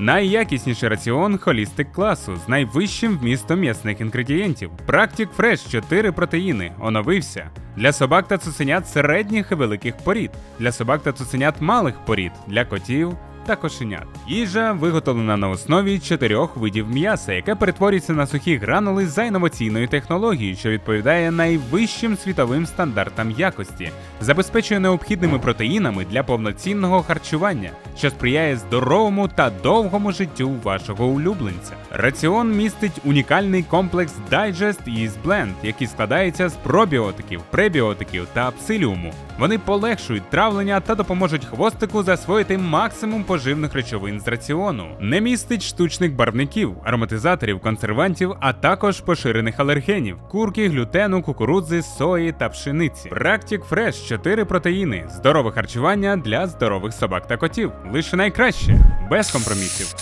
Найякісніший раціон холістик класу з найвищим вмістом м'ясних інгредієнтів. Practic Fresh 4 протеїни оновився. Для собак та цуценят середніх і великих порід, для собак та цуценят малих порід, для котів та кошенят. Їжа виготовлена на основі чотирьох видів м'яса, яке перетворюється на сухі гранули за інноваційною технологією, що відповідає найвищим світовим стандартам якості, забезпечує необхідними протеїнами для повноцінного харчування, що сприяє здоровому та довгому життю вашого улюбленця. Раціон містить унікальний комплекс Digest Yeast Blend, який складається з пробіотиків, пребіотиків та псиліуму. Вони полегшують травлення та допоможуть хвостику засвоїти максимум поживних речовин з раціону. Не містить штучних барвників, ароматизаторів, консервантів, а також поширених алергенів: курки, глютену, кукурудзи, сої та пшениці. Practic Fresh 4 протеїни. Здорове харчування для здорових собак та котів. Лише найкраще, без компромісів.